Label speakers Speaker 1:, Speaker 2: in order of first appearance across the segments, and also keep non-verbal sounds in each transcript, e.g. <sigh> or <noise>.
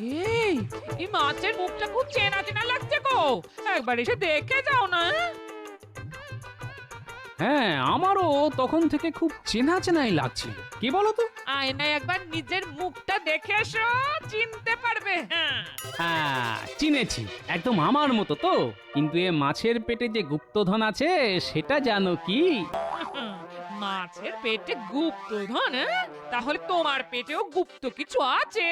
Speaker 1: এই এই মাছের মুখটা খুব চেনা চেনা লাগছে গো। একবার এসে দেখে যাও না। হ্যাঁ?
Speaker 2: আমারও তখন থেকে খুব চেনা চেনাই লাগছিল। কি বলো তো
Speaker 1: আয়নায় একবার নিজের মুখটা দেখে এসো চিনতে পারবে। হ্যাঁ।
Speaker 2: হ্যাঁ চিনেছি। একদম আমার মতো তো। কিন্তু এ মাছের পেটে যে গুপ্তধন আছে সেটা জানো কি?
Speaker 1: মাছের পেটে গুপ্তধন হ্যাঁ? তাহলে তোমার পেটেও গুপ্ত কিছু আছে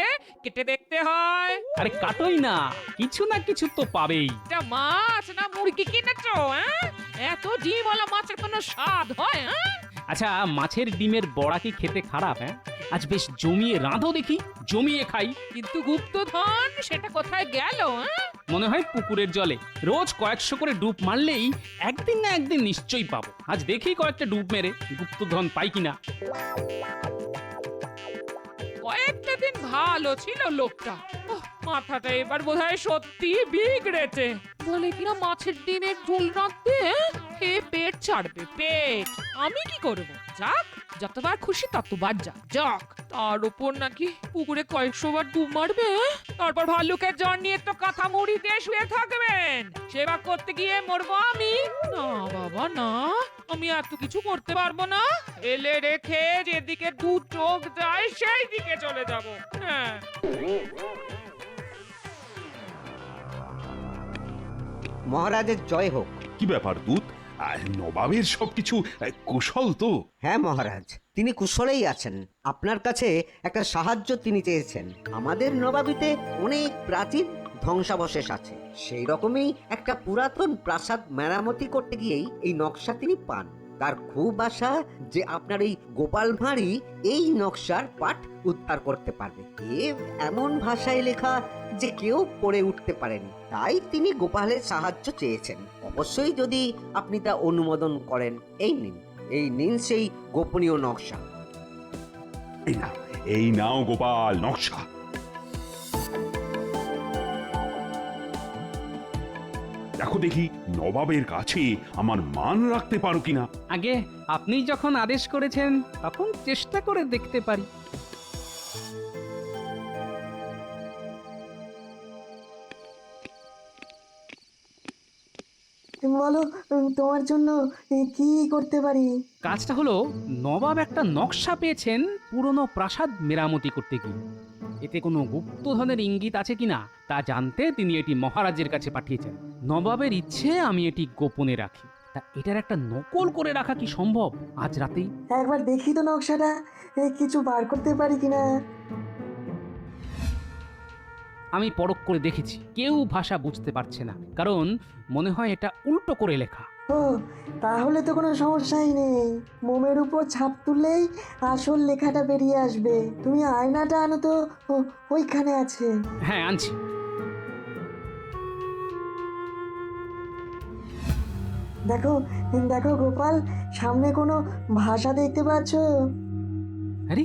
Speaker 1: কেটে দেখতে হয়।
Speaker 2: আরে কাটোই না কিছু না কিছু তো পাবেই।
Speaker 1: এটা মাছ না মুরগি কিনেছো হ্যাঁ? এত ডিমওয়ালা মাছের কোনো স্বাদ হয় হ্যাঁ?
Speaker 2: আচ্ছা মাছের ডিমের বড়া কি খেতে খারাপ হ্যাঁ? আজ বেশ জমিয়ে রাঁধো দেখি জমিয়ে খাই।
Speaker 1: কিন্তু গুপ্তধন সেটা কোথায় গেল হ্যাঁ?
Speaker 2: মনে হয় পুকুরের জলে। রোজ কয়েকশো করে ডুব মারলেই একদিন না একদিন নিশ্চয়ই পাবো। আজ দেখি কয়েকটা ডুব মেরে গুপ্তধন পাই কিনা।
Speaker 1: কয়েকটা দিন ভালো ছিল লোকটা। মাথাটা এবার বোধহয় সত্যি বিগড়েছে। বলে কিনা মাছের ডিমের ঝোল রাখতে হে, পেট ছাড়বে, পেট। আমি কি করব? যাক, যতবার খুশি ততবার যাক। যাক, তার উপর নাকি পুকুরে কয়েকশো বার ডুব মারবে তারপর ভাল্লুকের জ্বর নিয়ে তো কাঁথা মুড়ি দিয়ে শুয়ে থাকবেন। সেবা করতে গিয়ে মরবো আমি। না, বাবা, না। আমি এত কিছু করতে পারব না। এলে রেখে যেদিকে দু চোখ যায় সেই দিকে চলে যাব। হ্যাঁ।
Speaker 3: মহারাজের জয় হোক।
Speaker 4: কি ব্যাপার দূত? আহ, নবাবের সবকিছু আহ, কুশল তো।
Speaker 3: হ্যাঁ মহারাজ তিনি কুশলেই আছেন। আপনার কাছে একটা সাহায্য তিনি চেয়েছেন। আমাদের নবাবিতে অনেক প্রাচীন ধ্বংসাবশেষ আছে। সেই রকমই একটা পুরাতন প্রাসাদ মেরামতি করতে গিয়েই এই নকশা তিনি পান। তার খুব আশা যে আপনার এই গোপাল ভাঁড়ি এই নকশার পাঠ উদ্ধার করতে পারবে। এমন ভাষায় লেখা যে কেউ পড়ে উঠতে পারেনি। তাই তিনি গোপালের সাহায্য চেয়েছেন। অবশ্যই যদি আপনি তা অনুমোদন করেন, এই নিন। এই নিন সেই গোপনীয় নকশা।
Speaker 4: এই নাও গোপাল নকশা। দেখো দেখি, নবাবের কাছে আমার মান রাখতে পারো কিনা?
Speaker 2: আগে আপনি যখন আদেশ করেছেন, তখন চেষ্টা করে দেখতে পারি।
Speaker 5: বলো তোমার জন্য কি করতে পারি?
Speaker 2: কাজটা হলো নবাব একটা নকশা পেয়েছেন পুরনো প্রাসাদ মেরামতি করতে গিয়ে। এতে কোনো গুপ্তধনের ইঙ্গিত আছে কিনা তা জানতে তিনি এটি মহারাজের কাছে পাঠিয়েছেন। নবাবের ইচ্ছে আমি এটি গোপনে রাখি। তা এটার একটা নকল করে রাখা কি সম্ভব? আজ রাতেই।
Speaker 5: একবার দেখি তো নকশাটা কিছু বার করতে পারি কিনা?
Speaker 2: আমি পরখ করে দেখেছি। কেউ ভাষা বুঝতে পারছে না। কারণ মনে হয় এটা উল্টো করে লেখা।
Speaker 5: ও তাহলে তো কোনো সমস্যাই নেই। মোমের উপর ছাপ তুললেই আসল লেখাটা বেরিয়ে আসবে। তুমি আয়নাটা আনো তো ও, ওইখানে আছে।
Speaker 2: হ্যাঁ আনছি।
Speaker 5: দেখো দেখো গোপাল সামনে কোনো ভাষা দেখতে পাচ্ছ?
Speaker 2: আরে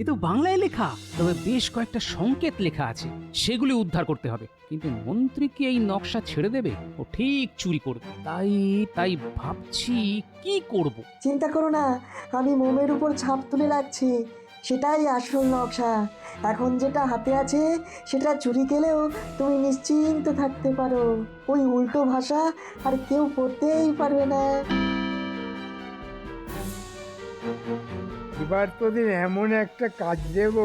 Speaker 2: এ তো বাংলায় লেখা, তবে বেশ কয়েকটা সংকেত লেখা আছে, সেগুলি উদ্ধার করতে হবে। কিন্তু মন্ত্রী কি এই নকশা ছেড়ে দেবে? ও ঠিক চুরি করবে। তাই তাই ভাবছি কি করব?
Speaker 5: চিন্তা করো না, আমি মোমের উপর ছাপ তুলে রাখছি। সেটাই আসল নকশা। এখন যেটা হাতে আছে, সেটা চুরি গেলেও তুমি নিশ্চিন্ত থাকতে পারো। ওই উল্টো ভাষা আর কেউ পড়তেই পারবে না।
Speaker 6: এবার তোদের এমন একটা কাজ দেব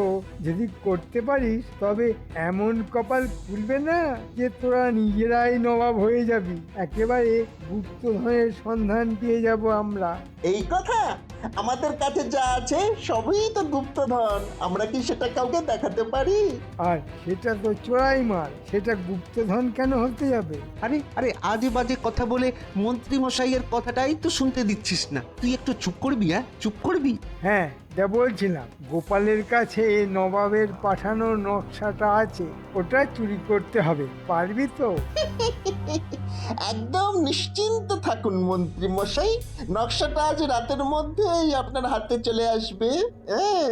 Speaker 6: যদি করতে পারিস, তবে এমন কপাল খুলবে না যে তোরা নিজেরাই নবাব হয়ে যাবি। একেবারে গুপ্তধনের সন্ধান দিয়ে যাব আমরা।
Speaker 7: এই কথা আমাদের কাছে যা আছে সবই তো গুপ্তধন। আমরা কি সেটা কাউকে দেখাতে পারি?
Speaker 6: আর সেটা তো চোরাই মাল। সেটা গুপ্তধন কেন হতে যাবে?
Speaker 3: আরে আরে আজে বাজে কথা বলে মন্ত্রী মশাইয়ের কথাটাই তো শুনতে দিচ্ছিস না। তুই একটু চুপ করবি হ্যাঁ? চুপ করবি?
Speaker 6: হ্যাঁ যা বলছিলাম গোপালের কাছে নবাবের পাঠানো নকশাটা আছে ওটা চুরি করতে হবে পারবি তো? <laughs>
Speaker 7: একদম নিশ্চিন্ত থাকুন মন্ত্রী মশাই নকশাটা আজ রাতের মধ্যেই আপনার হাতে চলে আসবে হ্যাঁ?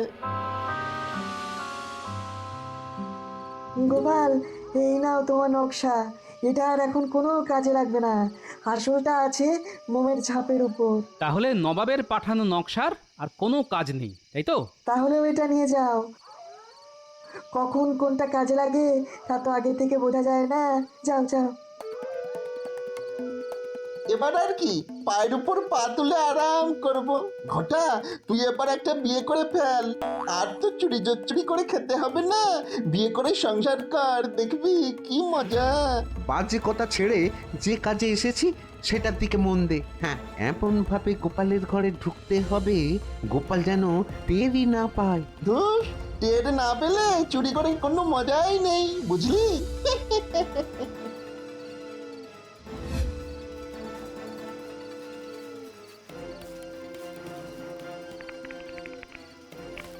Speaker 5: গোপাল এই নাও তোমার নকশা। এটা আর এখন কোনো কাজে লাগবে না। আসলটা আছে মোমের ছাপের উপর।
Speaker 2: তাহলে নবাবের পাঠানো নকশার আর কোনো কাজ নেই তাই তো?
Speaker 5: তাহলে ওইটা নিয়ে যাও। কখন কোনটা কাজে লাগে তা তো আগে থেকে বোঝা যায় না। যাও যাও।
Speaker 7: এবার আর কি? পায়ের উপর পা তুলে আরাম করব। ঘটা তুই এবার একটা বিয়ে করে ফেল। আর তো চুরি চুরি করে খেতে হবে না। বিয়ে করে সংসার কর দেখবি? কি মজা।
Speaker 3: বাজে কথা ছেড়ে যে কাজে এসেছি সেটার দিকে মন দে। হ্যাঁ এমন ভাবে গোপালের ঘরে ঢুকতে হবে গোপাল যেন টেরই না পায়।
Speaker 7: ধুস টের না পেলে চুরি করে কোনো মজাই নেই বুঝলি? <laughs>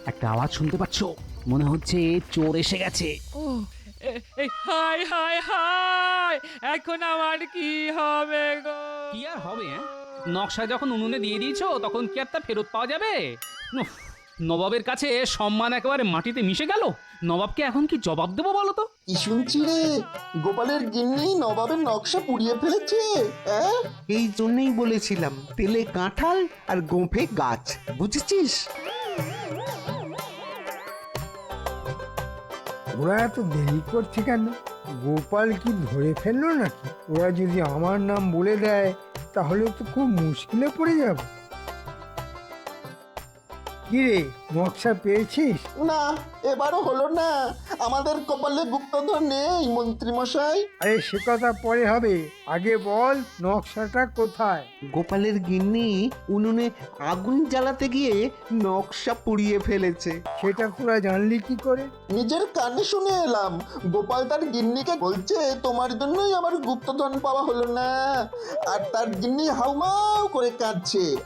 Speaker 2: একটা আওয়াজ শুনতে পাচ্ছ? মনে হচ্ছে চোর এসে গেছে।
Speaker 1: ও এ- এই হাই হাই হাই এখন আমার কি হবে গো?
Speaker 2: কি আর হবে হ্যাঁ? নকশা যখন উনুনে দিয়ে দিয়েছ তখন কি আর তা ফেরত পাওয়া যাবে? উফ, নবাবের কাছে সম্মান একেবারে মাটিতে মিশে গেল। নবাবকে এখন কি জবাব দেবো বলো তো?
Speaker 7: কি শুনছি রে? গোপালের গিন্নি নবাবের নকশা পুড়িয়ে ফেলেছে হ্যাঁ
Speaker 3: এই জন্যই বলেছিলাম তেলে কাঁঠাল আর গোঁফে গাছ বুঝেছিস?
Speaker 6: ওরা এত দেরি করছে কেন? গোপাল কি ধরে ফেলল নাকি? ওরা যদি আমার নাম বলে দেয়, তাহলে তো খুব মুশকিলে পড়ে যাব। কি রে নকশা পেয়েছিস?
Speaker 7: না এবারও হলো না। আমাদের কপালে গুপ্তধন নেই মন্ত্রী মশাই।
Speaker 6: আরে সে কথা পরে হবে। আগে বল নকশাটা কোথায়?
Speaker 3: গোপালের গিন্নি উনুনে আগুন জ্বালাতে গিয়ে নকশা পুড়িয়ে ফেলেছে।
Speaker 6: সেটা তোরা জানলি কি করে?
Speaker 7: নিজের কানে শুনে এলাম। গোপাল তার গিন্নিকে বলছে তোমার জন্যই আমার গুপ্তধন পাওয়া হলো না। আর তার গিন্নি হাউমাউ করে কাঁদছে!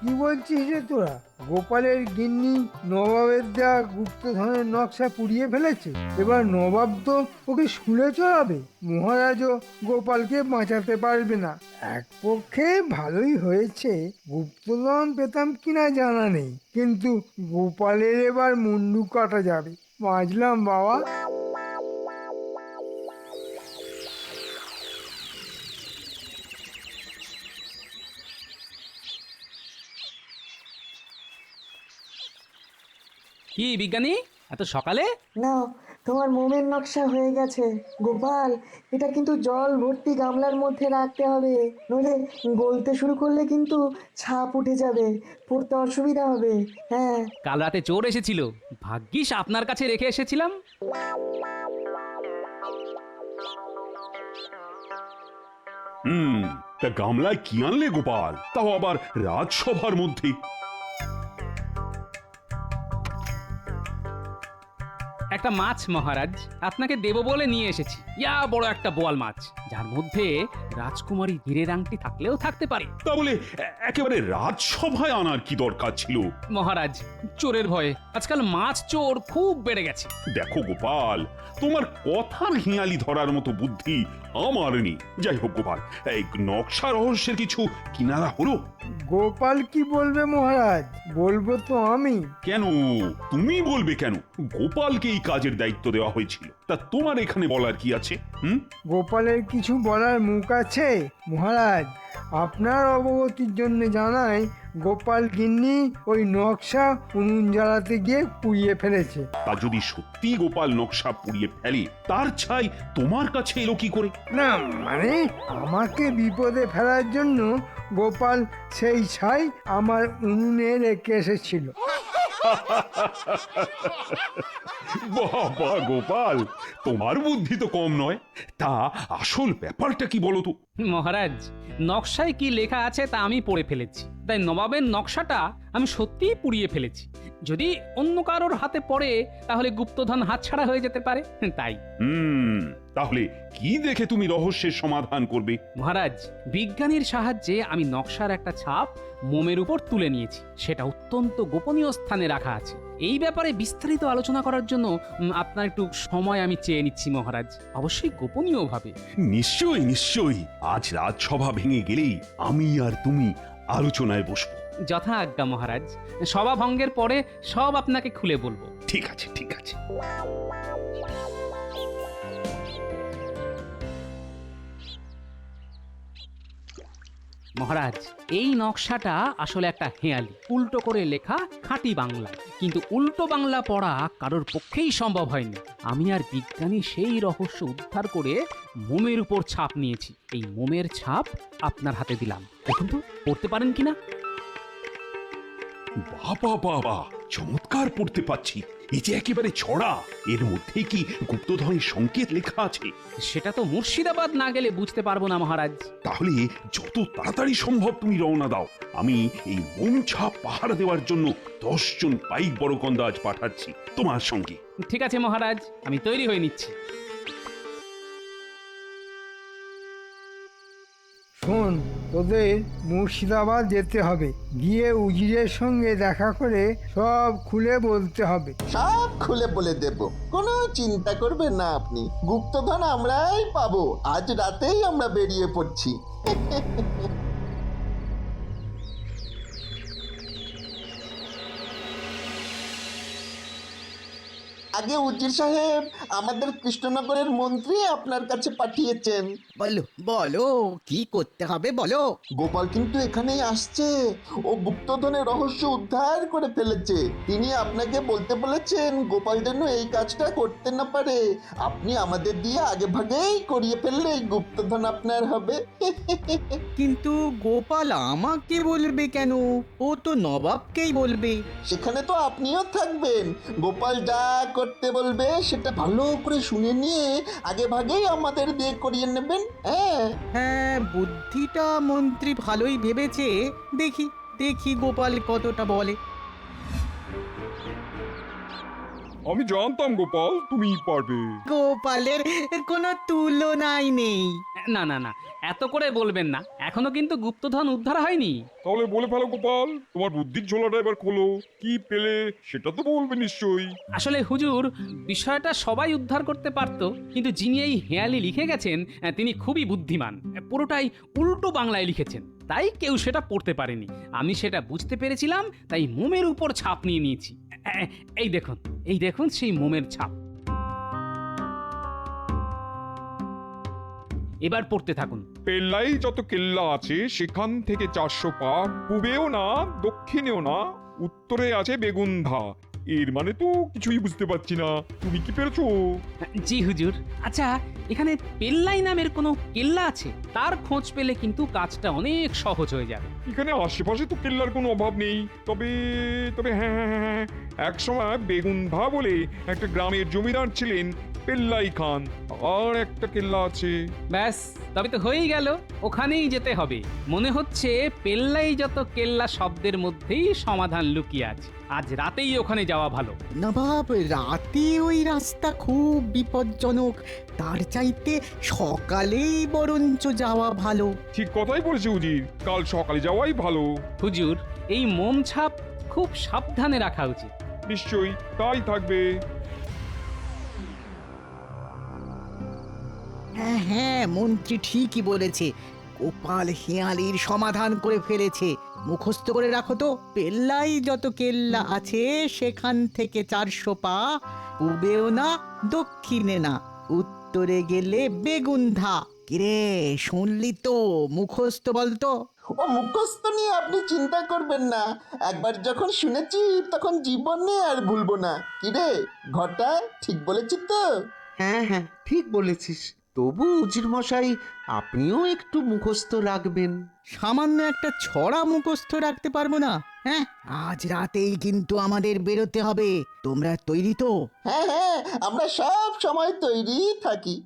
Speaker 6: কি বলছিস রে তোরা? গোপালের গিন্নি নবাবের দেওয়া গুপ্তধনের নকশা পুড়িয়ে ফেলেছে, এবার নবাব তো ওকে শুলে চড়াবে। মহারাজও গোপালকে বাঁচাতে পারবে না। এক পক্ষে ভালোই হয়েছে, গুপ্তধন পেতাম কিনা জানা নেই, কিন্তু গোপালের এবার মুন্ডু কাটা যাবে। বাঁচলাম বাবা।
Speaker 2: কি বিজ্ঞানী? এত সকালে?
Speaker 5: নাও তোমার মোমের নকশা হয়ে গেছে। গোপাল এটা কিন্তু জল ভর্তি গামলার মধ্যে রাখতে হবে। নইলে গলতে শুরু করলে কিন্তু ছাপ উঠে যাবে। পড়তে অসুবিধা হবে। হ্যাঁ।
Speaker 2: কাল রাতে চোর এসেছিল। ভাগ্যিস আপনার কাছে রেখে এসেছিলাম।
Speaker 4: হুম তা গামলায় কি আনলে গোপাল? তাও আবার রাজসভার মধ্যে।
Speaker 2: একটা মাছ মহারাজ। আপনাকে দেব বলে নিয়ে এসেছি। ইয়া বড় একটা বোয়াল মাছ। যার মধ্যে রাজকুমারী হীরের আংটি থাকলেও থাকতে পারে।
Speaker 4: তা বলে এ- একেবারে রাজসভায় আনার কি দরকার ছিল?
Speaker 2: মহারাজ চোরের ভয়ে আজকাল মাছ চোর খুব বেড়ে গেছে।
Speaker 4: দেখো গোপাল তোমার কথার হিয়ালি ধরার মতো বুদ্ধি আমার নেই যাই হোক গোপাল এই নকশা রহস্যের কিছু কিনারা হলো?
Speaker 6: গোপাল কি বলবে মহারাজ? বলব তো আমি।
Speaker 4: কেন? তুমি বলবে কেন? গোপালকে এই কাজের দায়িত্ব দেওয়া হয়েছিল। তা তোমার এখানে বলার কি আছে হুম?
Speaker 6: গোপালের কিছু বলার মুখ আছে মহারাজ। আপনার অবগতির জন্য জানায় গোপাল গিন্নি ওই নকশা উনুন জ্বালাতে গিয়ে পুড়িয়ে ফেলেছে।
Speaker 4: তা যদি সত্যি গোপাল নকশা পুড়িয়ে ফেলে তার ছাই তোমার কাছে এলো কি করে?
Speaker 6: না মানে আমাকে বিপদে ফেলার জন্য গোপাল সেই ছাই আমার উনুনে রেখে এসেছিল।
Speaker 4: বাবা, গোপাল, তোমার বুদ্ধি তো কম নয়। তা আসল ব্যাপারটা কি বলো তো?
Speaker 2: মহারাজ, নকশায় কি লেখা আছে তা আমি পড়ে ফেলেছি। তাই নবাবের নকশাটা আমি সত্যিই পুড়িয়ে ফেলেছি। যদি অন্য কারোর হাতে পড়ে তাহলে গুপ্তধন হাতছাড়া হয়ে যেতে পারে। <laughs> তাই।
Speaker 4: হুম তাহলে কি দেখে তুমি রহস্যের সমাধান করবে?
Speaker 2: মহারাজ বিজ্ঞানীর সাহায্যে আমি নকশার একটা ছাপ মোমের উপর তুলে নিয়েছি। সেটা অত্যন্ত গোপনীয় স্থানে রাখা আছে। এই ব্যাপারে বিস্তারিত আলোচনা করার জন্য উম, আপনার একটু সময় আমি চেয়ে নিচ্ছি মহারাজ। অবশ্যই গোপনীয়ভাবে।
Speaker 4: নিশ্চয়ই নিশ্চয়ই। আজ রাজসভা ভেঙে গেলেই আমি আর তুমি আলোচনায় বসবো।
Speaker 2: যথা আজ্ঞা মহারাজ সভা ভঙ্গের পরে সব আপনাকে খুলে বলব।
Speaker 4: ঠিক আছে ঠিক আছে।
Speaker 2: মহারাজ এই নকশাটা আসলে একটা হেয়ালি উল্টো করে লেখা খাঁটি বাংলা। কিন্তু উল্টো বাংলা পড়া কারোর পক্ষেই সম্ভব হয়নি। আমি আর বিজ্ঞানী সেই রহস্য উদ্ধার করে মোমের উপর ছাপ নিয়েছি। এই মোমের ছাপ আপনার হাতে দিলাম। দেখুন তো পড়তে পারেন কিনা?
Speaker 4: বাবা বাবা চমৎকার পড়তে পাচ্ছি এই যে একেবারে ছড়া। এর মধ্যে কি গুপ্তধনের সংকেত লেখা আছে?
Speaker 2: সেটা তো মুর্শিদাবাদ না গেলে বুঝতে পারব না মহারাজ।
Speaker 4: তাহলে যত তাড়াতাড়ি সম্ভব তুমি রওনা দাও। আমি এই মোম ছাপ পাহারা দেওয়ার জন্য দশজন পাইক বড় আজ পাঠাচ্ছি তোমার সঙ্গে।
Speaker 2: ঠিক আছে মহারাজ। আমি তৈরি হয়ে নিচ্ছি।
Speaker 6: শোন তোদের মুর্শিদাবাদ যেতে হবে। গিয়ে উজিরের সঙ্গে দেখা করে সব খুলে বলতে হবে।
Speaker 7: সব খুলে বলে দেব। কোনো চিন্তা করবে না আপনি। গুপ্তধন আমরাই পাবো। আজ রাতেই আমরা বেরিয়ে পড়ছি। <laughs> আগে উজির সাহেব আমাদের কৃষ্ণনগরের মন্ত্রী আপনার কাছে পাঠিয়েছেন।
Speaker 8: বলো বলো কি করতে হবে বলো?
Speaker 7: গোপাল কিন্তু এখানেই আসছে। ও গুপ্তধনের রহস্য উদ্ধার করে ফেলেছে। তিনি আপনাকে বলতে বলেছেন গোপাল যেন এই কাজটা করতে না পারে। আপনি আমাদের দিয়ে আগে ভাগেই করিয়ে ফেললে এই গুপ্তধন আপনার হবে। <laughs>
Speaker 8: কিন্তু গোপাল আমাকে বলবে কেন? ও তো নবাবকেই বলবে।
Speaker 7: সেখানে তো আপনিও থাকবেন। গোপাল যা করতে বলবে, সেটা ভালো করে শুনে নিয়ে আগে ভাগেই আমাদের দিয়ে করিয়ে নেবেন হ্যাঁ?
Speaker 8: হ্যাঁ বুদ্ধিটা মন্ত্রী ভালোই ভেবেছে। দেখি দেখি গোপাল কতটা বলে।
Speaker 9: আমি জানতাম গোপাল তুমি পারবে।
Speaker 8: গোপালের কোনো তুলনাই নেই।
Speaker 2: না না না এত করে বলবেন না। এখনও কিন্তু গুপ্তধন উদ্ধার হয়নি।
Speaker 9: তাহলে বলে ফেলো গোপাল তোমার বুদ্ধির ঝোলাটা এবার খোলো। কি পেলে সেটা তো বলবে নিশ্চয়ই।
Speaker 2: আসলে হুজুর বিষয়টা সবাই উদ্ধার করতে পারতো কিন্তু যিনি এই হেয়ালি লিখে গেছেন তিনি খুবই বুদ্ধিমান। পুরোটাই উল্টো বাংলায় লিখেছেন। তাই কেউ সেটা পড়তে পারেনি। আমি সেটা বুঝতে পেরেছিলাম তাই মোমের উপর ছাপ নিয়ে নিয়েছি। এই দেখুন এই দেখুন সেই মোমের ছাপ। এবার পড়তে থাকুন।
Speaker 9: পেল্লাই যত কেল্লা আছে, সেখান থেকে চারশো পা, পূবেও না, দক্ষিণেও না, উত্তরে আছে বেগুন্ধা এর মানে তো কিছুই বুঝতে পারছি না। তুমি কি পেরেছ?
Speaker 2: জি হুজুর। আচ্ছা এখানে পেল্লাই নামের কোনো কেল্লা আছে? তার খোঁজ পেলে কিন্তু কাজটা অনেক সহজ হয়ে যাবে।
Speaker 9: এখানে আশেপাশে তো কেল্লার কোনো অভাব নেই। তবে তবে হ্যাঁ হ্যাঁ হ্যাঁ হ্যাঁ এক সময় বেগুন ভা বলে একটা গ্রামের জমিদার ছিলেন পেল্লাই খান। আর একটা কেল্লা আছে।
Speaker 2: ব্যাস তবে তো হয়েই গেল। ওখানেই যেতে হবে। মনে হচ্ছে পেল্লাই যত কেল্লা শব্দের মধ্যেই সমাধান লুকিয়ে আছে। আজ রাতেই ওখানে যাওয়া ভালো।
Speaker 8: নবাব রাতে ওই রাস্তা খুব বিপজ্জনক। তার চাইতে সকালেই বরঞ্চ যাওয়া ভালো।
Speaker 9: ঠিক কথাই বলেছে উজির কাল সকালে যাওয়াই ভালো।
Speaker 2: হুজুর এই মোম ছাপ খুব সাবধানে রাখা উচিত।
Speaker 9: নিশ্চয়ই তাই থাকবে।
Speaker 8: হ্যাঁ হ্যাঁ মন্ত্রী ঠিকই বলেছে। গোপাল হেয়ালির সমাধান করে ফেলেছে। মুখস্থ করে রাখো তো। পেল্লাই যত কেল্লা আছে সেখান থেকে চারশো পা পূবেও না দক্ষিণে না। উত্তরে গেলে বেগুন বেগুন্ধা কিরে শুনলি তো মুখস্থ বলতো
Speaker 7: ও মুখস্থ নিয়ে আপনি চিন্তা করবেন না। একবার যখন শুনেছি তখন জীবনে আর ভুলবো না। কিরে ঘটা ঠিক বলেছি তো?
Speaker 3: হ্যাঁ হ্যাঁ ঠিক বলেছিস। তবু উজির মশাই আপনিও একটু মুখস্থ রাখবেন।
Speaker 8: সামান্য একটা ছড়া মুখস্থ রাখতে পারব না? হ্যাঁ আজ রাতেই কিন্তু আমাদের বেরোতে হবে। তোমরা তৈরি তো?
Speaker 7: হ্যাঁ হ্যাঁ আমরা সব সময় তৈরি থাকি।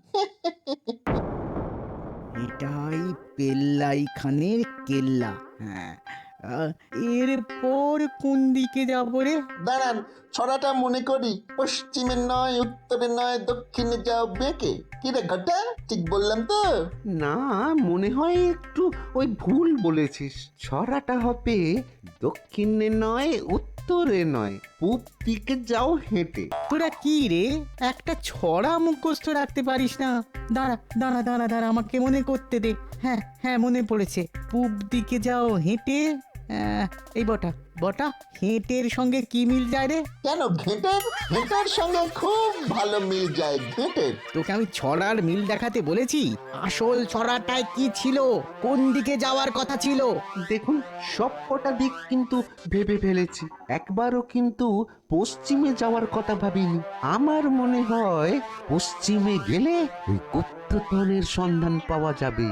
Speaker 8: এটাই পেল্লাই খানের কেল্লা। হ্যাঁ আহ, এরপর কোন দিকে যাব রে?
Speaker 7: দাঁড়ান ছড়াটা মনে করি। পশ্চিমে নয় উত্তরে নয় দক্ষিণে যাও বেঁকে কিরে ঘটা? ঠিক বললাম তো।
Speaker 3: না মনে হয় একটু ওই ভুল বলেছিস। ছড়াটা হবে দক্ষিণে নয় উত্তরে নয়। পূব দিকে যাও হেঁটে।
Speaker 8: তোরা কি রে? একটা ছড়া মুখস্থ রাখতে পারিস না। দাঁড়া দাঁড়া দাঁড়া দাঁড়া আমাকে মনে করতে দে। হ্যাঁ হ্যাঁ মনে পড়েছে। পূব দিকে যাও হেঁটে। আহ, এই বটা বটা হেঁটের সঙ্গে কি মিল যায় রে?
Speaker 7: কেন ঘেঁটের? ঘেঁটের সঙ্গে খুব ভালো মিল যায় ঘেঁটের।
Speaker 8: তোকে আমি ছড়ার মিল দেখাতে বলেছি? আসল ছড়াটায় কি ছিল? কোন দিকে যাওয়ার কথা ছিল?
Speaker 10: দেখুন সব কটা দিক কিন্তু ভেবে ফেলেছি। একবারও কিন্তু পশ্চিমে যাওয়ার কথা ভাবিনি। আমার মনে হয় পশ্চিমে গেলে ওই গুপ্তধনের সন্ধান পাওয়া যাবে।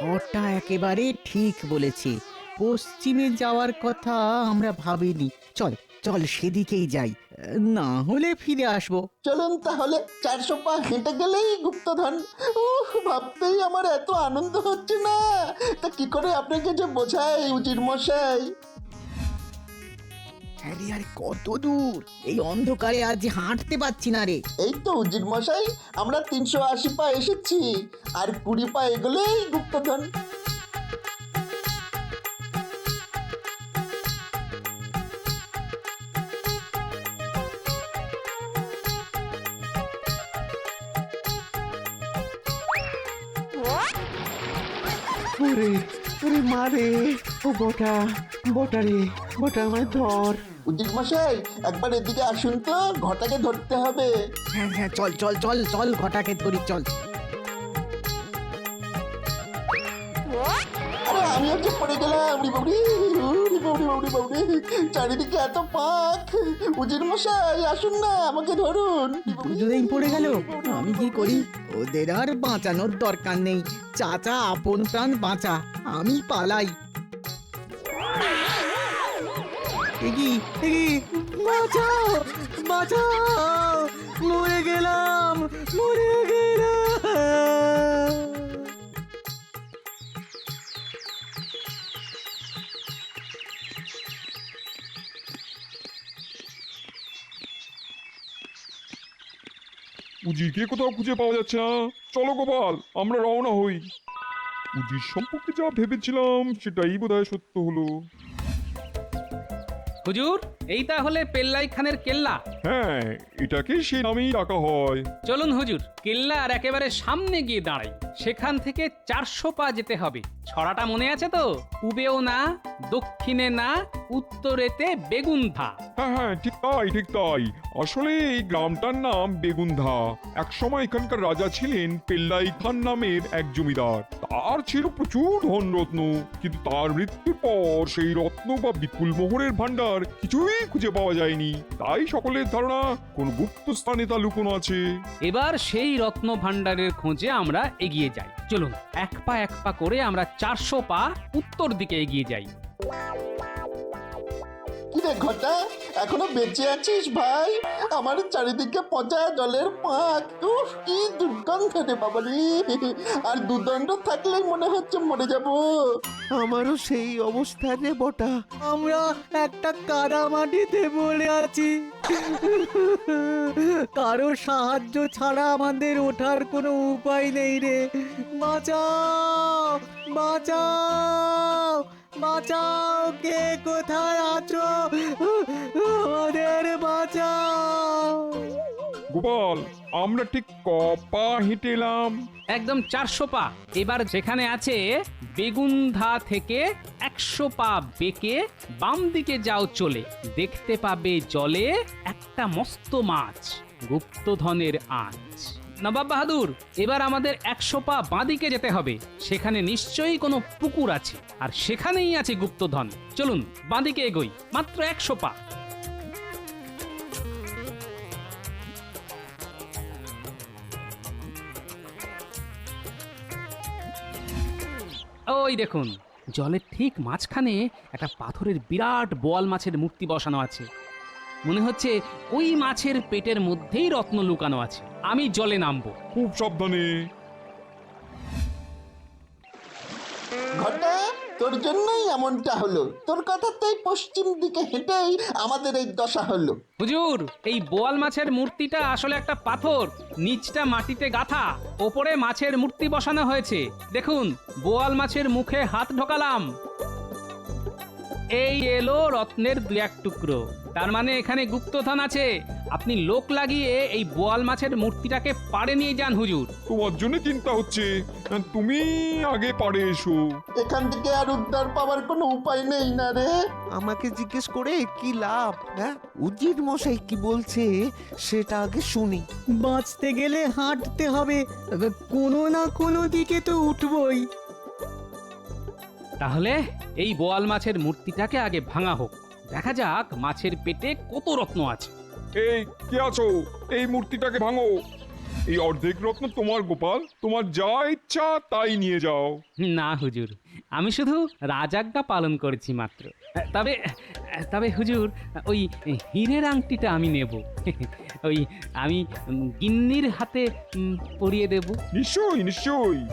Speaker 8: ঘরটা একেবারে ঠিক বলেছে। পশ্চিমে যাওয়ার কথা আমরা ভাবিনি। চল চল সেদিকেই যাই। না হলে ফিরে আসব।
Speaker 7: চলুন তাহলে চারশো পা হেঁটে গেলেই গুপ্তধন। উহ ভাবতেই আমার এত আনন্দ হচ্ছে না। তা কি করে আপনাকে যে বোঝাই উজির মশাই?
Speaker 8: আরে আরে কত দূর! এই অন্ধকারে আজ হাঁটতে পারছি না রে।
Speaker 7: এই তো উজির মশাই আমরা তিনশো আশি পা এসেছি। আর কুড়ি পা এগোলেই গুপ্তধন।
Speaker 10: মারে। ও বটা বটা রে বটা আমায় ধর।
Speaker 7: উদ্দিক মশাই একবার এদিকে আসুন তো ঘটাকে ধরতে হবে।
Speaker 8: হ্যাঁ হ্যাঁ চল চল চল চল ঘটাকে ধরি চল।
Speaker 7: পড়ে গেলাম রি বাবরি উরি বাবরি বাবরি বাবরি চারিদিকে এত পাক। উজির মশাই আসুন না আমাকে ধরুন।
Speaker 8: দুজনেই পড়ে গেল। আমি কি করি? ওদের আর বাঁচানোর দরকার নেই। চাচা আপন প্রাণ বাঁচা। আমি পালাই। এগি এগি বাঁচাও বাঁচাও। মরে গেলাম মরে
Speaker 9: উজিরকে কোথাও খুঁজে পাওয়া যাচ্ছে না। চলো গোপাল, আমরা রওনা হই। উজির সম্পর্কে যা ভেবেছিলাম, সেটাই বোধহয় সত্য হলো।
Speaker 2: হুজুর, এই তাহলে পেল্লাই খানের কেল্লা।
Speaker 9: হ্যাঁ এটাকে সে নামেই ডাকা হয়?
Speaker 2: চলুন হুজুর কেল্লার একেবারে সামনে গিয়ে দাঁড়াই। সেখান থেকে চারশো পা যেতে হবে। ছড়াটা মনে আছে তো? পূবেও না দক্ষিণে না উত্তরেতে বেগুনধা।
Speaker 9: হ্যাঁ হ্যাঁ ঠিক তাই ঠিক তাই। আসলে এই গ্রামটার নাম বেগুন্ধা। একসময় এখানকার রাজা ছিলেন পেল্লাই খান নামের এক জমিদার। তার ছিল প্রচুর ধন রত্ন কিন্তু তার মৃত্যুর পর সেই রত্ন বা বিপুল মোহরের ভান্ডার কিছুই খুঁজে পাওয়া যায়নি। তাই সকলের ধারণা, কোন গুপ্ত স্থানে তা লুকোনো আছে।
Speaker 2: এবার সেই রত্ন ভাণ্ডারের খোঁজে আমরা এগিয়ে যাই। চলুন, এক পা এক পা করে আমরা চারশো পা উত্তর দিকে এগিয়ে যাই।
Speaker 7: কিরে ঘটা, এখনও বেঁচে আছিস ভাই? আমার চারিদিকে পচা জলের পাক। উফ, কি দুর্গন্ধ রে বাবা রে। আর দুদণ্ড থাকলেই মনে হচ্ছে মরে যাব।
Speaker 10: আমারও সেই অবস্থা রে বটা।
Speaker 8: আমরা একটা কাদামাটিতে পড়ে আছি। কারোর সাহায্য ছাড়া আমাদের ওঠার কোনো উপায় নেই রে। বাঁচাও বাঁচাও। বাঁচাও কে কোথায় আছো? আমাদের বাঁচাও।
Speaker 9: গোপাল আমরা ঠিক কপা হেঁটে এলাম
Speaker 2: একদম চারশো পা। এবার যেখানে আছে বেগুনধা থেকে একশো পা বেঁকে বাম দিকে যাও চলে। দেখতে পাবে জলে একটা মস্ত মাছ গুপ্তধনের আঁচ। নবাব বাহাদুর, এবার আমাদের একশো পা বাঁদিকে যেতে হবে। সেখানে নিশ্চয়ই কোনো পুকুর আছে, আর সেখানেই আছে গুপ্তধন। চলুন, বাঁদিকে এগোই, মাত্র একশো পা। ওই দেখুন, জলের ঠিক মাঝখানে একটা পাথরের বিরাট বোয়াল মাছের মূর্তি বসানো আছে। মনে হচ্ছে ওই মাছের পেটের মধ্যেই রত্ন লুকানো আছে। আমি জলে নামবো।
Speaker 9: খুব সাবধানে।
Speaker 7: ঘটা তোর জন্যই এমনটা হলো। তোর কথাতেই পশ্চিম দিকে হেঁটেই আমাদের এই দশা হলো।
Speaker 2: হুজুর এই বোয়াল মাছের মূর্তিটা আসলে একটা পাথর। নিচটা মাটিতে গাথা ওপরে মাছের মূর্তি বসানো হয়েছে। দেখুন বোয়াল মাছের মুখে হাত ঢোকালাম। এই এলো রত্নের দু এক টুকরো। তার মানে এখানে গুপ্তধন আছে। আপনি লোক লাগিয়ে এই বোয়াল মাছের মূর্তিটাকে পাড়ে নিয়ে যান হুজুর।
Speaker 9: তোমার জন্য চিন্তা হচ্ছে। তুমি আগে পারে এসো।
Speaker 7: এখান থেকে আর উদ্ধার পাওয়ার কোনো উপায় নেই না রে।
Speaker 10: আমাকে জিজ্ঞেস করে কি লাভ হ্যাঁ? উজির মশাই কি বলছে সেটা আগে শুনি।
Speaker 8: বাঁচতে গেলে হাঁটতে হবে কোনো না কোনো দিকে তো উঠবই।
Speaker 2: তাহলে এই বোয়াল মাছের মূর্তিটাকে আগে ভাঙা হোক। দেখা যাক মাছের পেটে কত রত্ন আছে।
Speaker 9: এই কে আছো? এই মূর্তিটাকে ভাঙো। এই অর্ধেক রত্ন তোমার গোপাল। তোমার যা ইচ্ছা তাই নিয়ে যাও।
Speaker 2: না হুজুর। আমি শুধু রাজাজ্ঞা পালন করেছি মাত্র। তবে তবে হুজুর ওই হীরের আংটিটা আমি নেব। ওই আমি গিন্নির হাতে উম, পরিয়ে দেব।
Speaker 9: নিশ্চয়ই নিশ্চয়ই।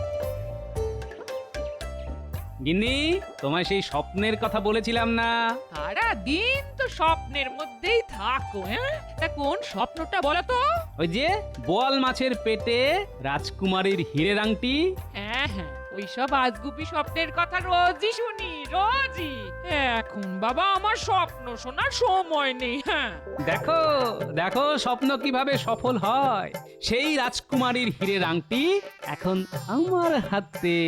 Speaker 2: গিন্নি তোমায় সেই স্বপ্নের কথা বলেছিলাম না?
Speaker 1: সারা দিন তো স্বপ্নের মধ্যেই থাকো হ্যাঁ? তা কোন স্বপ্নটা বলো তো?
Speaker 2: ওই যে বোয়াল মাছের পেটে রাজকুমারীর হীরের আংটি।
Speaker 1: হ্যাঁ হ্যাঁ। ওইসব আজগুবি স্বপ্নের কথা রোজই শুনি রোজই। এখন বাবা আমার স্বপ্ন শোনার সময় নেই হ্যাঁ।
Speaker 2: দেখো দেখো স্বপ্ন কীভাবে সফল হয়। সেই রাজকুমারীর হীরের আংটি এখন আমার হাতে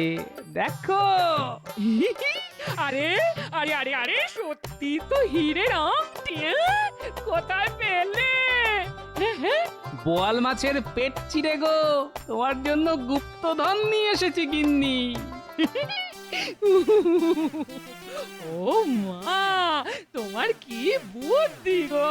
Speaker 2: দেখো।
Speaker 1: আরে আরে আরে আরে সত্যি তো হীরের আংটি হ্যাঁ? কোথায় পেলে? হ্যাঁ, হ্যাঁ?
Speaker 2: বোয়াল মাছের পেট চিড়ে গো। তোমার জন্য গুপ্তধন নিয়ে এসেছি, গিন্নি।
Speaker 1: ও মা, তোমার কি বুদ্ধি গো?